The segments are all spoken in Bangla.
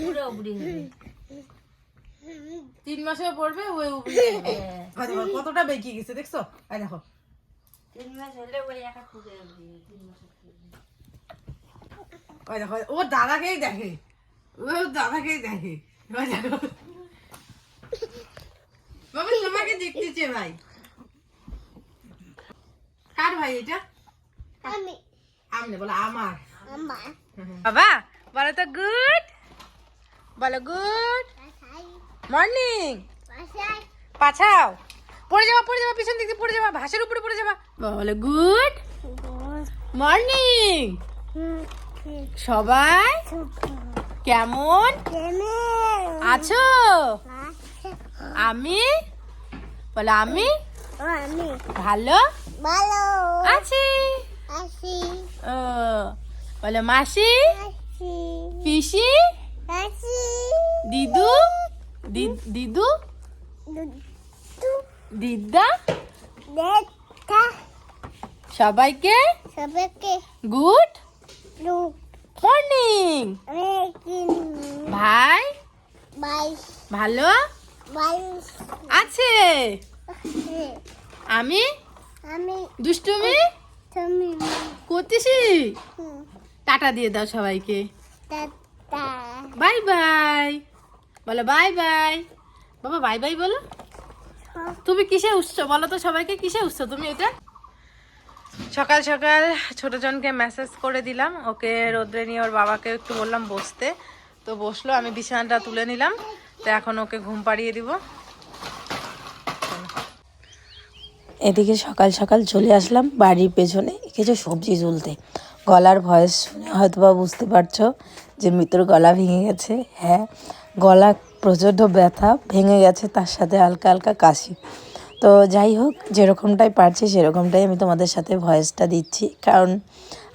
পুরো হবে তিন মাসে পড়বে ওই হবে। কতটা বেঁকে গেছে দেখছ? এই দেখো। তিন মাস হলে ওই একা ফুটে উঠবে তিন মাস ওই দেখো ও দাদাকেই দেখে। ও দাদাকেই দেখে। ওই দেখো। বাবা তোমাকে দেখতেছে ভাই। কার ভাই এটা? আমি। আমনে বলো আমার। আমার। বাবা বলো তো গুড। বলো গুড মর্নিং পাছাও। পড়ে যাবা পড়ে যাবা পিছন দিকে পড়ে যাবা ভাসের উপরে পড়ে যাবা। বলো গুড মর্নিং সবাই কেমন? আছো? আমি? বলো আমি? ভালো? ভালো। আছি। আছি। ও বলো মাসি। পিসি? দিদু? দিদু? দিদা। সবাইকে? সবাইকে গুড মর্নিং। রেকিন ভাই? ভালো? আছে। আমি? আমি। দুষ্টুমি? করতেছি টাটা দিয়ে দাও সবাইকে। বাই বাই বলো বাই বাই বাবা বাই বাই বলো। তুমি কিসে উঠছো? বলো তো সবাইকে কিসে উঠছো? তুমি এটা? সকাল সকাল ছোট জনকে মেসেজ করে দিলাম। ওকে রোদ্রে নিয়ে ওর বাবাকে একটু বললাম বসতে। তো বসল আমি বিছানাটা তুলে নিলাম। তো এখন ওকে ঘুম পাড়িয়ে দিব। এদিকে সকাল সকাল চলে আসলাম বাড়ির পেছনে। কিছু সবজি তুলতে। গলার ভয়েস শুনে হয়তো বা বুঝতে পারছ। যে মিত্র গলা ভেঙে গেছে হ্যাঁ গলা প্রচণ্ড ব্যথা ভেঙে গেছে তার সাথে হালকা হালকা কাশি। তো যাই হোক যেরকমটাই পারছি সেরকমটাই আমি তোমাদের সাথে ভয়েসটা দিচ্ছি। কারণ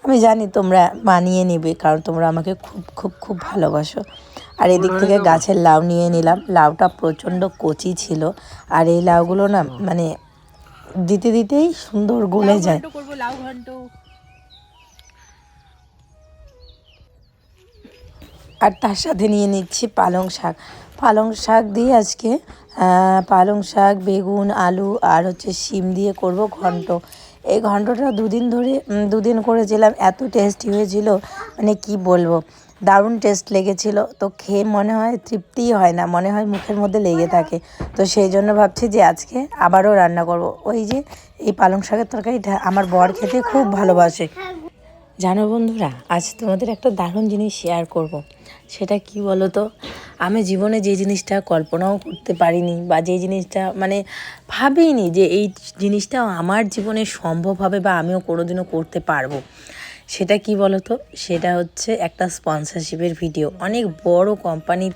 আমি জানি তোমরা মানিয়ে নেবে কারণ তোমরা আমাকে খুব খুব খুব ভালোবাসো। আর এদিক থেকে গাছের লাউ নিয়ে নিলাম। লাউটা প্রচণ্ড কচি ছিল আর এই লাউগুলো না মানে দিতে দিতেই সুন্দর গলে যায়। আর তার সাথে নিয়ে নিচ্ছি পালং শাক। পালং শাক দিয়ে আজকে পালং শাক, বেগুন, আলু আর হচ্ছে শিম দিয়ে করব ঘন্ট। এই ঘন্টটা দুদিন ধরে দুদিন করেছিলাম, এত টেস্টি হয়েছিল মানে কি বলব, দারুণ টেস্ট লেগেছিল। তো খেয়ে মনে হয় তৃপ্তিই হয় না, মনে হয় মুখের মধ্যে লেগে থাকে। তো সেই জন্য ভাবছি যে আজকে আবারও রান্না করব। ওই যে, এই পালং শাকের তরকারিটা আমার বর খেতে খুব ভালোবাসে। জানো বন্ধুরা, আজ তোমাদের একটা দারুণ জিনিস শেয়ার করব। সেটা কি বলো তো আমি জীবনে যে জিনিসটা কল্পনাও করতে পারিনি বা যে জিনিসটা মানে ভাবিনি যে এই জিনিসটা আমার জীবনে সম্ভব হবে বা আমিও কোনোদিনও করতে পারব। সেটা কি বলো তো সেটা হচ্ছে একটা স্পন্সরশিপের ভিডিও অনেক বড় কোম্পানি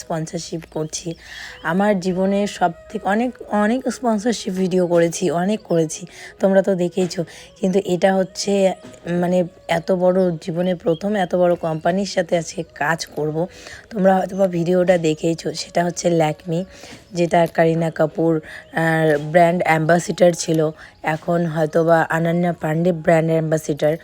স্পন্সরশিপ করছি। আমার জীবনে সব থেকে অনেক অনেক স্পন্সরশিপ ভিডিও করেছি, অনেক করেছি। তোমরা তো দেখেইছো। কিন্তু এটা হচ্ছে মানে এত বড় জীবনে প্রথম, এত বড় কোম্পানির সাথে আজকে কাজ করব। তোমরা হয়তো বা ভিডিওটা দেখেইছো। সেটা হচ্ছে ল্যাকমি যেটা কারিনা কাপুর ব্র্যান্ড অ্যাম্বাসিডার ছিল। এখন হয়তো বা আনান্যা পান্ডে ব্র্যান্ড অ্যাম্বাসিডার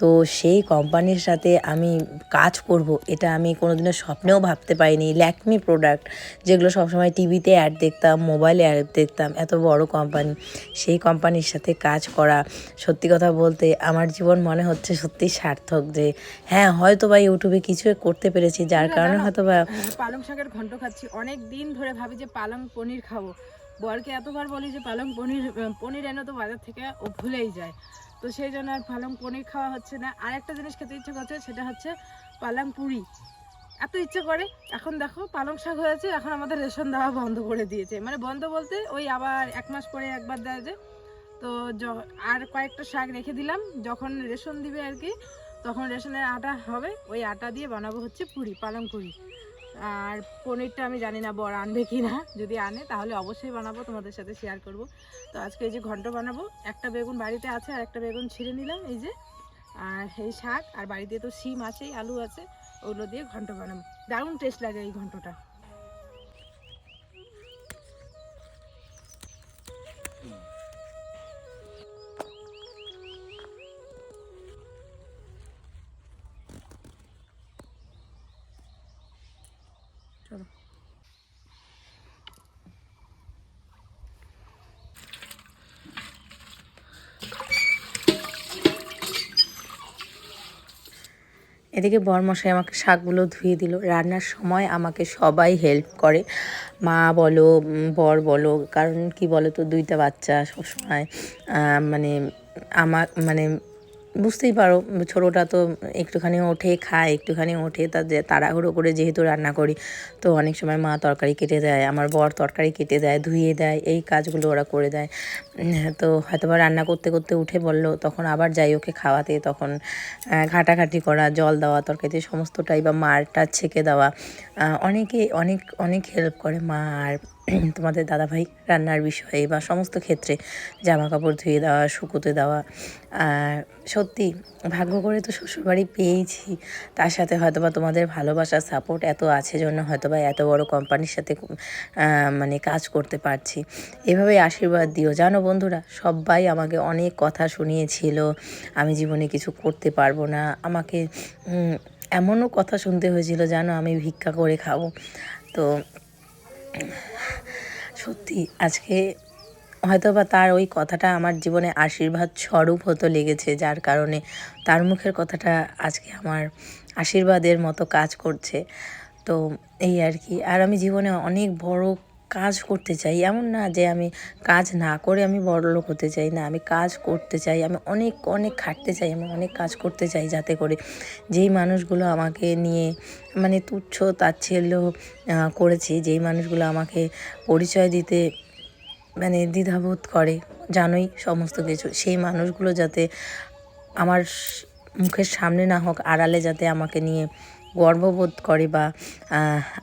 তো সেই কোম্পানির সাথে আমি কাজ করব। এটা আমি কোনোদিনও স্বপ্নেও ভাবতে পারিনি। ল্যাকমি প্রোডাক্ট যেগুলো সবসময় টিভিতে অ্যাড দেখতাম মোবাইলে অ্যাড দেখতাম এত বড় কোম্পানি সেই কোম্পানির সাথে কাজ করা। সত্যি কথা বলতে আমার জীবন মনে হচ্ছে সত্যি সার্থক যে হ্যাঁ হয়তো বা ইউটিউবে কিছু করতে পেরেছি যার কারণে হয়তো বা পালং শাকের ঘন্ট খাচ্ছি। অনেক দিন ধরে ভাবি যে পালং পনির খাব। বরকে এতবার বলি যে পালং পনির পনির এনে তো বাজার থেকে ও ভুলেই যায়। তো সেই জন্য আর পালং পনির খাওয়া হচ্ছে না। আর একটা জিনিস খেতে ইচ্ছে করছে সেটা হচ্ছে পালং পুরি। এত ইচ্ছে করে। এখন দেখো, পালং শাক হয়েছে, এখন আমাদের রেশন দেওয়া বন্ধ করে দিয়েছে। মানে বন্ধ বলতে ওই আবার এক মাস পরে একবার দেয় যে। তো আর কয়েকটা শাক রেখে দিলাম, যখন রেশন দিবে আর কি, তখন রেশনের আটা হবে, ওই আটা দিয়ে বানাবো হচ্ছে পুরি, পালং পুরি। আর পনিরটা আমি জানি না বর আনবে কি না, যদি আনে তাহলে অবশ্যই বানাবো, তোমাদের সাথে শেয়ার করব। তো আজকে এই যে ঘন্ট বানাবো, একটা বেগুন বাড়িতে আছে, আর একটা বেগুন ছিঁড়ে নিলাম, এই যে। আর এই শাক, আর বাড়িতে তো শিম আছেই, আলু আছে। ওগুলো দিয়ে ঘন্ট বানাবো। দারুণ টেস্ট লাগে এই ঘন্টটা। এদিকে বরমশাই আমাকে শাকগুলো ধুয়ে দিল। রান্নার সময় আমাকে সবাই হেল্প করে। মা বলো বর বলো, কারণ কি বলো তো দুইটা বাচ্চা সবসময় মানে আমার মানে বুঝতেই পারো, ছোটোটা তো একটুখানি ওঠে, খায়, একটুখানি ওঠে, তা তাড়াহুড়ো করে যেহেতু রান্না করি, তো অনেক সময় মা তরকারি কেটে দেয়, আমার বর তরকারি কেটে দেয়, ধুয়ে দেয়, এই কাজগুলো ওরা করে দেয়। তো হয়তো বা রান্না করতে করতে উঠে বলল, তখন আবার যাই ওকে খাওয়াতে, তখন ঘাটাঘাটি করা, জল দেওয়া, তরকারিতে সমস্তটাই বা মারটা ছেঁকে দেওয়া অনেকে অনেক অনেক হেল্প করে মা আর তোমাদের দাদাভাই রান্নার বিষয়ে বা সমস্ত ক্ষেত্রে জামা কাপড় ধুয়ে দেওয়া, শুকোতে দেওয়া, আর সত্যি ভাগ্য করে তো শ্বশুরবাড়ি পেয়েছি। তার সাথে হয়তো বা তোমাদের ভালোবাসা সাপোর্ট এত আছে জন্য হয়তো বা এত বড় কোম্পানির সাথে মানে কাজ করতে পারছি। এভাবেই আশীর্বাদ দিও। জানো বন্ধুরা সবাই আমাকে অনেক কথা শুনিয়েছিল। আমি জীবনে কিছু করতে পারব না। আমাকে এমনও কথা শুনতে হয়েছিল, জানো আমি ভিক্ষা করে খাব। তো সত্যি, আজকে হয়তো বা তার ওই কথাটা আমার জীবনে আশীর্বাদ স্বরূপ হতো লেগেছে, যার কারণে তার মুখের কথাটা আজকে আমার আশীর্বাদের মতো কাজ করছে। তো এই আর কি। আর আমি জীবনে অনেক বড় কাজ করতে চাই। এমন না যে আমি কাজ না করে আমি বড় লোক হতে চাই, না। আমি কাজ করতে চাই, আমি অনেক অনেক খাটতে চাই, আমি অনেক কাজ করতে চাই যাতে করে যেই মানুষগুলো আমাকে নিয়ে মানে তুচ্ছ তাচ্ছিল্য করেছে, যেই মানুষগুলো আমাকে পরিচয় দিতে মানে দ্বিধাবোধ করে, জানোই সমস্ত কিছু। সেই মানুষগুলো যাতে আমার মুখের সামনে না হোক, আড়ালে যাতে আমাকে নিয়ে গর্ববোধ করে বা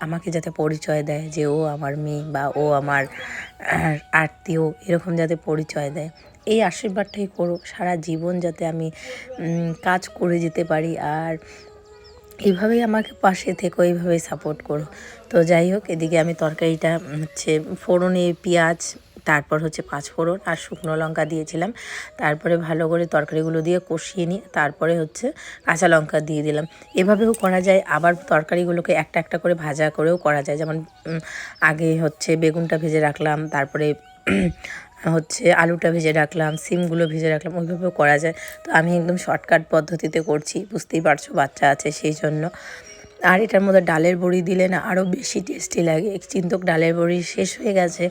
আমাকে যাতে পরিচয় দেয় যে ও আমার মেয়ে বা ও আমার আত্মীয়, এরকম যাতে পরিচয় দেয়। এই আশীর্বাদটাই করো, সারা জীবন যাতে আমি কাজ করে যেতে পারি আর এইভাবেই আমাকে পাশে থেকো এইভাবেই সাপোর্ট করো। তো যাই হোক, এদিকে আমি তরকারিটা হচ্ছে ফোড়নে পেঁয়াজ তারপর হচ্ছে পাঁচ ফোড়ন আর শুকনো লঙ্কা দিয়েছিলাম। তারপরে ভালো করে তরকারিগুলো দিয়ে কষিয়ে নিয়ে তারপরে হচ্ছে কাঁচা লঙ্কা দিয়ে দিলাম। এভাবেও করা যায়, আবার তরকারিগুলোকে একটা একটা করে ভাজা করেও করা যায়। যেমন আগে হচ্ছে বেগুনটা ভেজে রাখলাম, তারপরে হচ্ছে আলুটা ভেজে রাখলাম, সিমগুলো ভেজে রাখলাম, ওইভাবেও করা যায়। তো আমি একদম শর্টকাট পদ্ধতিতে করছি, বুঝতেই পারছ বাচ্চা আছে সেই জন্য। আর এটার মধ্যে ডালের বড়ি দিলে না আরও বেশি টেস্টি লাগে। চিন্তক ডালের বড়ি শেষ হয়ে গেছে।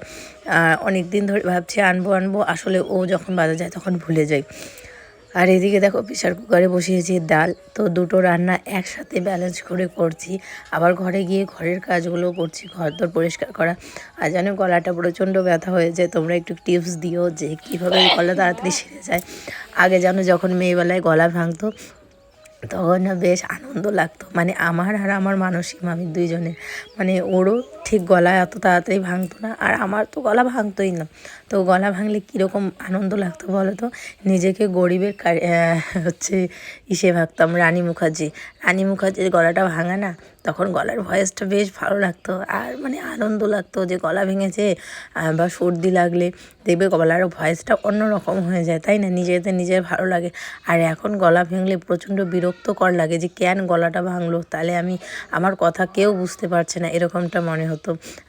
অনেক দিন ধরে ভাবছি আনব আনব। আসলে ও যখন বাজার যায় তখন ভুলে যাই। আর এদিকে দেখো প্রেশার কুকারে বসিয়েছি ডাল। তো দুটো রান্না একসাথে ব্যালেন্স করে করছি। আবার ঘরে গিয়ে ঘরের কাজগুলো করছি, ঘর দর পরিষ্কার করা। আর জানো গলাটা প্রচণ্ড ব্যথা হয়েছে। তোমরা একটু টিপস দিও যে কীভাবে গলা তাড়াতাড়ি সেরে যায়। আগে জানো যখন মেয়েবেলায় গলা ভাঙতো তখন বেশ আনন্দ লাগতো। মানে আমার আর আমার মানসিক মামির দুইজনের। মানে ওরও ঠিক গলা এত তাড়াতাড়ি ভাঙতো না। আর আমার তো গলা ভাঙতোই না। তো গলা ভাঙলে কীরকম আনন্দ লাগতো বলো তো? নিজেকে গরিবের হচ্ছে ইসে ভাবতাম, রানী মুখার্জি। রানী মুখার্জির গলাটা ভাঙা না, তখন গলার ভয়েসটা বেশ ভালো লাগতো। আর মানে আনন্দ লাগতো যে গলা ভেঙেছে বা সর্দি লাগলে দেখবে গলার ভয়েসটা অন্যরকম হয়ে যায়, তাই না? নিজেদের নিজের ভালো লাগে। আর এখন গলা ভেঙলে প্রচণ্ড বিরক্তকর লাগে যে কেন গলাটা ভাঙলো? তাহলে আমি, আমার কথা কেউ বুঝতে পারছে না, এরকমটা মনে হতো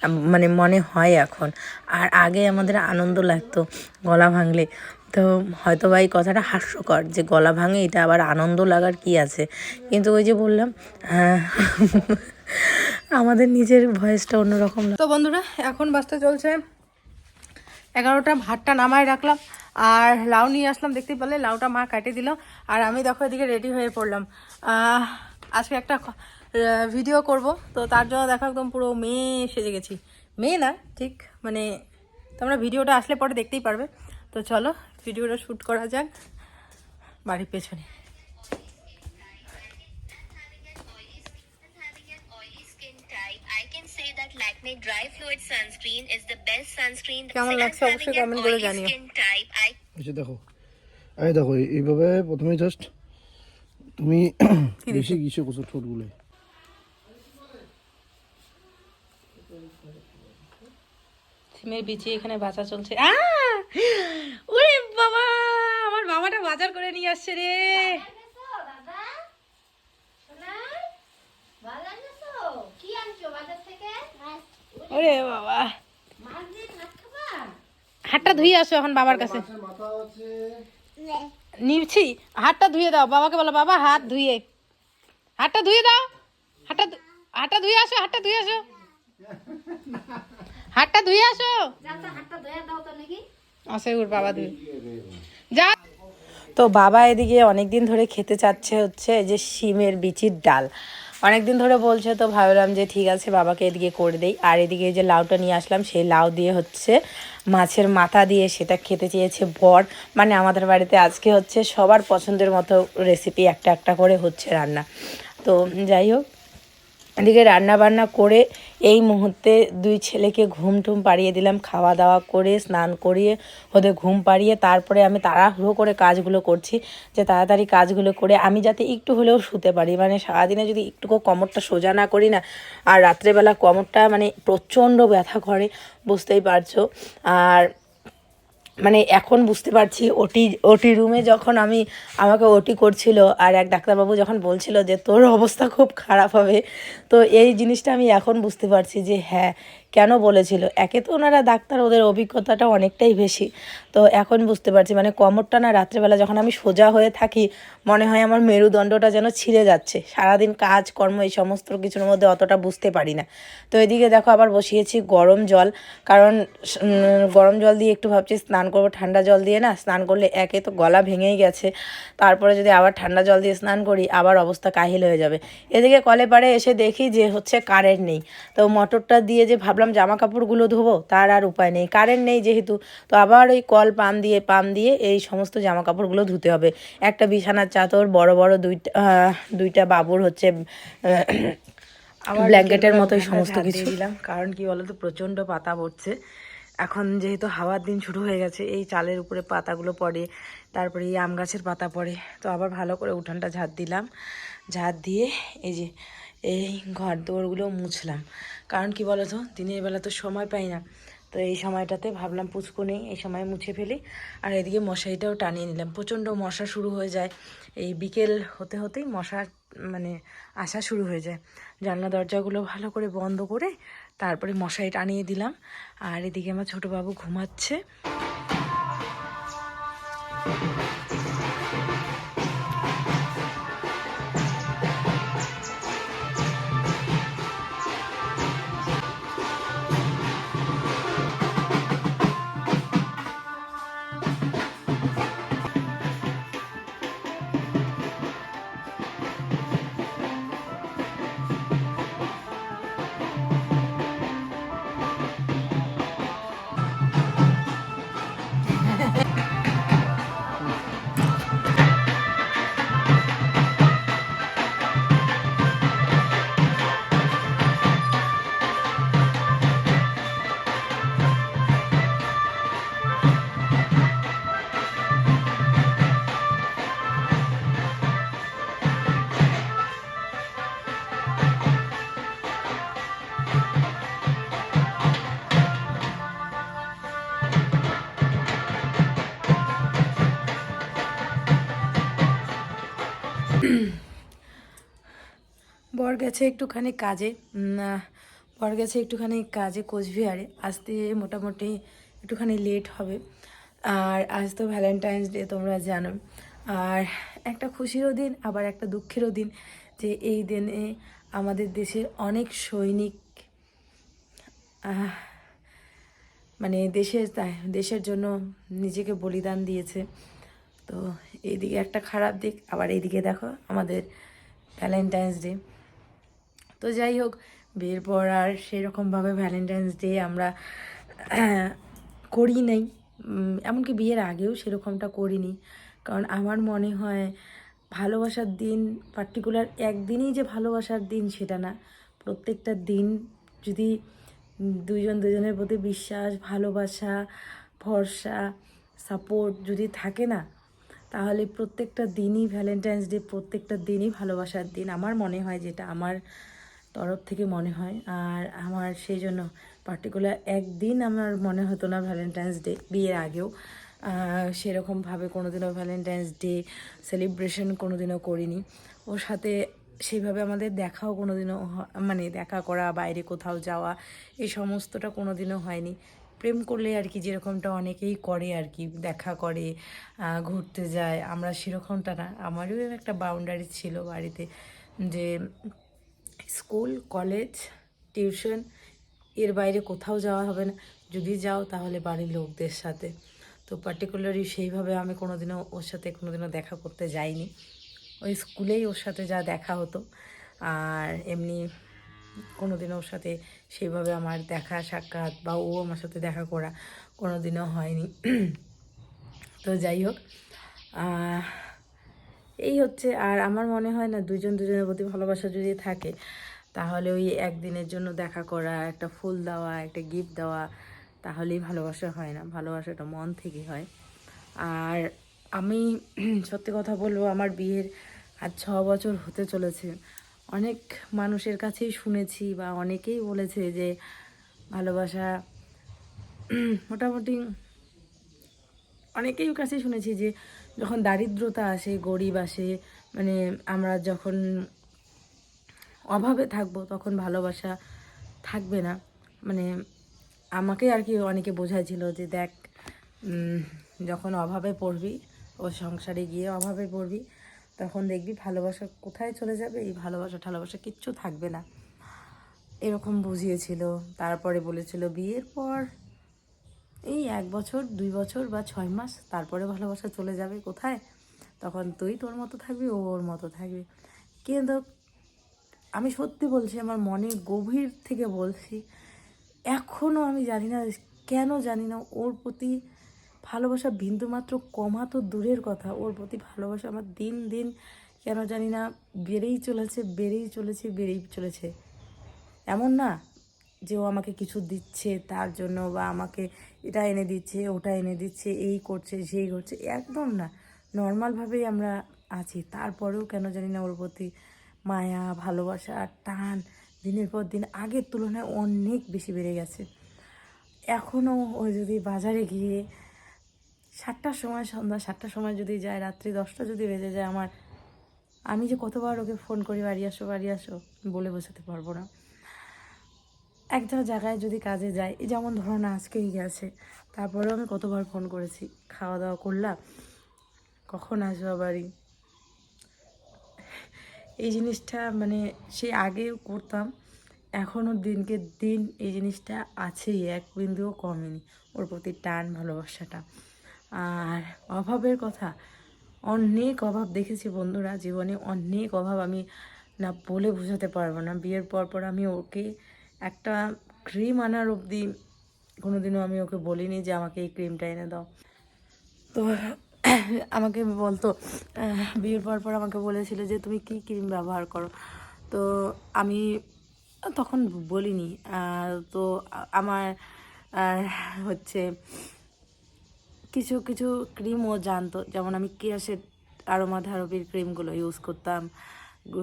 আম- মানে মনে হয় এখন। আর আগে আমাদের আনন্দ লাগতো গলা ভাঙলে। তো হয়তো বা এই কথাটা হাস্যকর যে গলা ভাঙে, এটা আবার আনন্দ লাগার কি আছে? কিন্তু ওই যে বললাম আমাদের নিজের ভয়েসটা অন্যরকম। তো বন্ধুরা, এখন বাসতে চলছে এগারোটা, ভাতটা নামায় রাখলাম। আর লাউ নিয়ে আসলাম, দেখতে পেলে লাউটা মা কাটে দিল। আর আমি দেখো এদিকে রেডি হয়ে পড়লাম। আজকে একটা ভিডিও করব। তো তার জন্য দেখো একদম পুরো মেয়ে সেজে গেছি। মেয়ে না ঠিক? মানে তোমরা ভিডিওটা আসলে পরে দেখতেই পারবে। তো চলো ভিডিওটা শ্যুট করা যাক। বাড়ির পেছনে। কেমন লাগছে? অবশ্যই করে জানিও। এসে দেখো দেখো এইভাবে প্রথমে জাস্ট তুমি বেশি গিয়ে করছ ঠোঁটগুলো সিমের বিচি এখানে বাঁচা চলছে! ওরে বাবা আমার বাবাটা বাজার করে নিয়ে আসছে রে। ওরে বাবা। হাতটা ধুয়ে আসো এখন বাবার কাছে। নিচ্ছি হাতটা ধুয়ে দাও। বাবাকে বলো বাবা হাত ধুয়ে। হাতটা ধুয়ে দাও। হাতটা ধু- হাতটা ধুয়ে আসো হাতটা ধুয়ে আসো। হাতটা ধুয়ে আসো। আসে ওর বাবা ধুয়ে। যা। তো বাবা এদিকে অনেক দিন ধরে খেতে চাচ্ছে হচ্ছে এই যে শিমের বিচির ডাল। অনেক দিন ধরে বলছে তো ভাবলাম যে ঠিক আছে বাবাকে এদিকে করে দেই। আর এদিকে এই যে লাউটা নিয়ে আসলাম সেই লাউ দিয়ে হচ্ছে মাছের মাথা দিয়ে সেটা খেতে চেয়েছে বর। মানে আমাদের বাড়িতে আজকে হচ্ছে সবার পছন্দের মতো রেসিপি একটা একটা করে হচ্ছে রান্না। তো যাই হোক এদিকে রান্না বান্না করে এই মুহূর্তে দুই ছেলেকে ঘুম টুম পাড়িয়ে দিলাম খাওয়া দাওয়া করে, স্নান করিয়ে ওদের ঘুম পাড়িয়ে তারপরে আমি তাড়াহুড়ো করে কাজগুলো করছি, যে তাড়াতাড়ি কাজগুলো করে আমি যাতে একটু হলেও শুতে পারি। মানে সারাদিনে যদি একটুকু কোমরটা সোজা না করি না, আর রাত্রেবেলা কোমরটা মানে প্রচণ্ড ব্যথা করে, বুঝতেই পারছ। আর মানে এখন বুঝতে পারছি ওটি ওটি রুমে যখন আমি, আমাকে ওটি করছিল আর এক ডাক্তারবাবু যখন বলছিল যে তোর অবস্থা খুব খারাপ হবে, তো এই জিনিসটা আমি এখন বুঝতে পারছি যে হ্যাঁ কেন বলেছিল? একে তো ওনারা ডাক্তার, ওদের অভিজ্ঞতাটা অনেকটাই বেশি। তো এখন বুঝতে পারছি মানে কোমরটা না রাত্রেবেলা যখন আমি সোজা হয়ে থাকি, মনে হয় আমার মেরুদণ্ডটা যেন ছিঁড়ে যাচ্ছে। সারাদিন কাজ, কর্ম এই সমস্ত কিছুর মধ্যে অতটা বুঝতে পারি না। তো এদিকে দেখো আবার বসিয়েছি গরম জল, কারণ গরম জল দিয়ে একটু ভাবছি স্নান করব। ঠান্ডা জল দিয়ে না স্নান করলে একে তো গলা ভেঙেই গেছে। তারপরে যদি আবার ঠান্ডা জল দিয়ে স্নান করি, আবার অবস্থা কাহিল হয়ে যাবে। এদিকে কলে পাড়ে এসে দেখি যে হচ্ছে কারেন্ট নেই। তো মোটরটা দিয়ে যে ভাবলাম জামা কাপড়গুলো ধোবো তার আর উপায় নেই কারেন্ট নেই যেহেতু তো আবার ওই কল পাম দিয়ে পাম দিয়ে এই সমস্ত জামা কাপড়গুলো ধুতে হবে। একটা বিছানার চাদর বড় বড় দুইটা দুইটা বাবুর হচ্ছে ব্ল্যাঙ্কেটের মতোই সমস্ত কিছু। দিলাম কারণ কি বলতো প্রচণ্ড পাতা পড়ছে। এখন যেহেতু হাওয়ার দিন শুরু হয়ে গেছে এই চালের উপরে পাতাগুলো পড়ে তারপরে এই আম গাছের পাতা পড়ে তো আবার ভালো করে উঠানটা ঝাড় দিলাম। ঝাড় দিয়ে এই যে এই ঘর দৌড়গুলো মুছলাম। কারণ কি বলতো, দিনের বেলা তো সময় পাই না। তো এই সময়টাতে ভাবলাম পুচকু নেই, এই সময় মুছে ফেলি। আর এদিকে মশারিটাও টানিয়ে নিলাম। প্রচণ্ড মশা শুরু হয়ে যায়। এই বিকেল হতে হতেই মশা মানে আসা শুরু হয়ে যায়। জানলা দরজাগুলো ভালো করে বন্ধ করে তারপরে মশারি টানিয়ে দিলাম। আর এদিকে আমার ছোটো বাবু ঘুমাচ্ছে। গেছে একটুখানি কাজে বর গেছে একটুখানি কাজে কোচবিহারে। আসতে মোটামুটি একটুখানি লেট হবে। আর আজ তো ভ্যালেন্টাইন্স ডে তোমরা জানো। আর একটা খুশিরও দিন, আবার একটা দুঃখেরও দিন যে এই দিনে আমাদের দেশের অনেক সৈনিক মানে দেশের দেশের জন্য নিজেকে বলিদান দিয়েছে। তো এইদিকে একটা খারাপ দিক, আবার এইদিকে দেখো আমাদের ভ্যালেন্টাইন্স ডে তো যাই হোক, বিয়ের পর আর সেরকমভাবে ভ্যালেন্টাইন্স ডে আমরা করি নাই। এমনকি বিয়ের আগেও সেরকমটা করিনি। কারণ আমার মনে হয় ভালোবাসার দিন পার্টিকুলার একদিনই যে ভালোবাসার দিন সেটা না। প্রত্যেকটা দিন যদি দুজন দুজনের প্রতি বিশ্বাস, ভালোবাসা, ভরসা সাপোর্ট যদি থাকে না, তাহলে প্রত্যেকটা দিনই ভ্যালেন্টাইন্স ডে প্রত্যেকটা দিনই ভালোবাসার দিন। আমার মনে হয় যেটা, আমার তরফ থেকে মনে হয়। আর আমার সেই জন্য পার্টিকুলার একদিন আমার মনে হতো না ভ্যালেন্টাইন্স ডে বিয়ের আগেও। সেরকমভাবে কোনো দিনও ভ্যালেন্টাইন্স ডে সেলিব্রেশন কোনো দিনও করিনি। ওর সাথে সেইভাবে আমাদের দেখাও কোনোদিনও মানে দেখা করা, বাইরে কোথাও যাওয়া, এই সমস্তটা কোনোদিনও হয়নি। প্রেম করলে আর কি যেরকমটা অনেকেই করে আর কি, দেখা করে ঘুরতে যায়, আমরা সেরকমটা না। আমারও একটা বাউন্ডারি ছিল বাড়িতে যে স্কুল, কলেজ, টিউশন, এর বাইরে কোথাও যাওয়া হবে না। যদি যাও তাহলে বাড়ির লোকদের সাথে। তো পার্টিকুলারলি সেইভাবে আমি কোনোদিনও ওর সাথে কোনোদিনও দেখা করতে যাইনি। ওই স্কুলেই ওর সাথে যা দেখা হতো। আর এমনি কোনোদিনও ওর সাথে সেইভাবে আমার দেখা, সাক্ষাৎ বা ও আমার সাথে দেখা করা কোনোদিনও হয়নি। তো যাই হোক এই হচ্ছে, আর আমার মনে হয় না দুজন দুজনের প্রতি ভালোবাসা যদি থাকে, তাহলে ওই একদিনের জন্য দেখা করা, একটা ফুল দেওয়া, একটা গিফট দেওয়া, তাহলেই ভালোবাসা হয় না। ভালোবাসাটা মন থেকে হয়। আর আমি সত্যি কথা বলব, আমার বিয়ের আজ ছ বছর হতে চলেছে। অনেক মানুষের কাছেই শুনেছি বা অনেকেই বলেছে যে ভালোবাসা মোটামুটি অনেকেই কাছে শুনেছি যে যখন দারিদ্রতা আসে, গরিব আসে মানে আমরা যখন অভাবে থাকব তখন ভালোবাসা থাকবে না। মানে আমাকে আর কি অনেকে বোঝাইছিল যে দেখ যখন অভাবে পড়বি ও সংসারে গিয়ে অভাবে পড়বি, তখন দেখবি ভালোবাসা কোথায় চলে যাবে? এই ভালোবাসা ঠালোবাসা কিচ্ছু থাকবে না। এরকম বুঝিয়েছিল। তারপরে বলেছিল বিয়ের পর এই এক বছর, দুই বছর বা ছয় মাস, তারপরে ভালোবাসা চলে যাবে কোথায়? তখন তুই তোর মতো থাকবি, ও ওর মতো থাকবে। কিন্তু আমি সত্যি বলছি, আমার মনে গভীর থেকে বলছি এখনও আমি জানি না, কেন জানি না, ওর প্রতি ভালোবাসা বিন্দুমাত্র কমা তো দূরের কথা, ওর প্রতি ভালোবাসা আমার দিন দিন কেন জানি না বেড়েই চলেছে বেড়েই চলেছে বেড়েই চলেছে। এমন না। যে ও আমাকে কিছু দিচ্ছে তার জন্য বা আমাকে এটা এনে দিচ্ছে, ওটা এনে দিচ্ছে, এই করছে, সেই করছে, একদম না। নর্মালভাবেই আমরা আছি। তারপরেও কেন জানি না ওর প্রতি মায়া, ভালোবাসা টান দিনের পর দিন আগের তুলনায় অনেক বেশি বেড়ে গেছে। এখনও ও যদি বাজারে গিয়ে সাতটার সময়, সন্ধ্যা সাতটার সময় যদি যায়, রাত্রি দশটা যদি বেজে যায় আমার, আমি যে কতবার ওকে ফোন করি, বাড়ি আসো বাড়ি আসো, বলে বোঝাতে পারব না। একটা জায়গায় যদি কাজে যাই যেমন ধরো না আজকেই গেছে, তারপরেও আমি কতবার ফোন করেছি খাওয়া দাওয়া করলাম, কখন আসব বাড়ি? এই জিনিসটা মানে সেই আগেও করতাম, এখনও দিনকে দিন এই জিনিসটা আছেই, এক বিন্দুও কমেনি, ওর প্রতি টান, ভালোবাসাটা। আর অভাবের কথা, অনেক অভাব দেখেছি বন্ধুরা, জীবনে অনেক অভাব আমি না বলে বোঝাতে পারব না, বিয়ের পর পর আমি ওকে একটা ক্রিম আনার অবধি কোনোদিনও আমি ওকে বলিনি যে আমাকে এই ক্রিমটা এনে দাও। তো আমাকে বলতো বিয়ের পর পর আমাকে বলেছিল যে তুমি কি ক্রিম ব্যবহার করো? তো আমি তখন বলিনি তো আমার হচ্ছে কিছু কিছু ক্রিম ও জানতো। যেমন আমি কেয়াসের আরোমা থেরাপির ক্রিমগুলো ইউজ করতাম।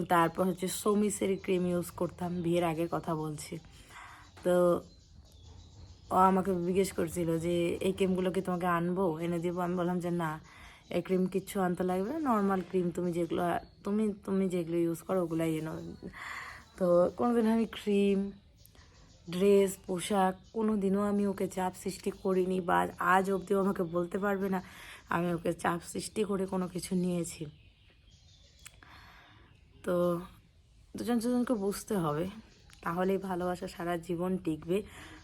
তারপর হচ্ছে সোমিসের ক্রিম ইউজ করতাম, বিয়ের আগের কথা বলছি। তো ও আমাকে জিজ্ঞেস করছিল যে, এই ক্রিমগুলো কি তোমাকে আনব? এনে দিব। আমি বললাম যে, না, এই ক্রিম কিচ্ছু আনতে লাগবে না। নর্মাল ক্রিম তুমি যেগুলো, তুমি তুমি যেগুলো ইউজ করো, ওগুলাই এনো তো কোনোদিন আমি ক্রিম ড্রেস পোশাক কোনো দিনও আমি ওকে চাপ সৃষ্টি করিনি বা আজ অবধিও আমাকে বলতে পারবে না। আমি ওকে চাপ সৃষ্টি করে কোনো কিছু নিয়েছি। তো দুজন দুজনকে বুঝতে হবে। তাহলেই ভালোবাসা সারা জীবন টিকবে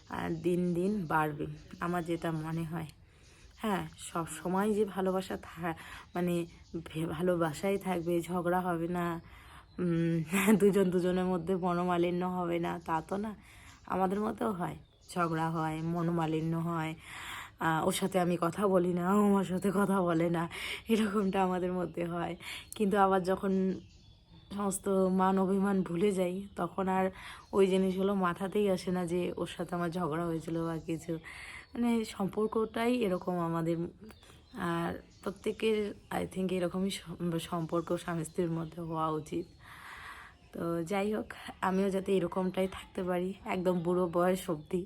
আর দিন দিন বাড়বে, আমার যেটা মনে হয়। হ্যাঁ সব সময় যে ভালোবাসা থা মানে ভালোবাসাই থাকবে, ঝগড়া হবে না দুজন দুজনের মধ্যে মনোমালিন্য হবে না, তা তো না। আমাদের মধ্যেও হয়, ঝগড়া হয়, মনোমালিন্য হয়। ওর সাথে আমি কথা বলি না, ও আমার সাথে কথা বলে না, এরকমটা আমাদের মধ্যে হয়। কিন্তু আবার যখন সমস্ত মান অভিমান ভুলে যাই, তখন আর ওই জিনিসগুলো মাথাতেই আসে না যে ওর সাথে আমার ঝগড়া হয়েছিল বা কিছু। মানে সম্পর্কটাই এরকম আমাদের। আর প্রত্যেকের আই থিঙ্ক এরকমই সম্পর্ক স্বামী স্ত্রীর মধ্যে হওয়া উচিত। তো যাই হোক আমিও যাতে এরকমটাই থাকতে পারি। একদম বুড়ো বয়স অবধি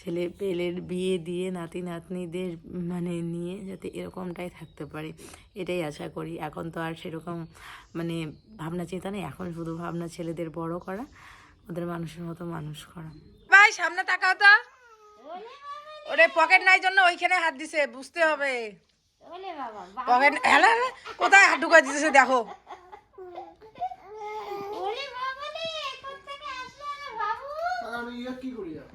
ছেলে পেলের বিয়ে দিয়ে নাতি নাতনিদের মানে নিয়ে যাতে এরকমটাই থাকতে পারি এটাই আশা করি। এখন তো আর সেরকম মানে ভাবনা চিন্তা নেই। এখন শুধু ভাবনা ছেলেদের বড় করা ওদের মানুষের মতো মানুষ করা। ভাই সামনে তাকাও তো। ওরে পকেট নাই জন্য ওইখানে হাত দিছে বুঝতে হবে। পকেট হ্যাঁ কোথায় হাত ঢুকা দিতেছে দেখো। ali e aqui, gurias.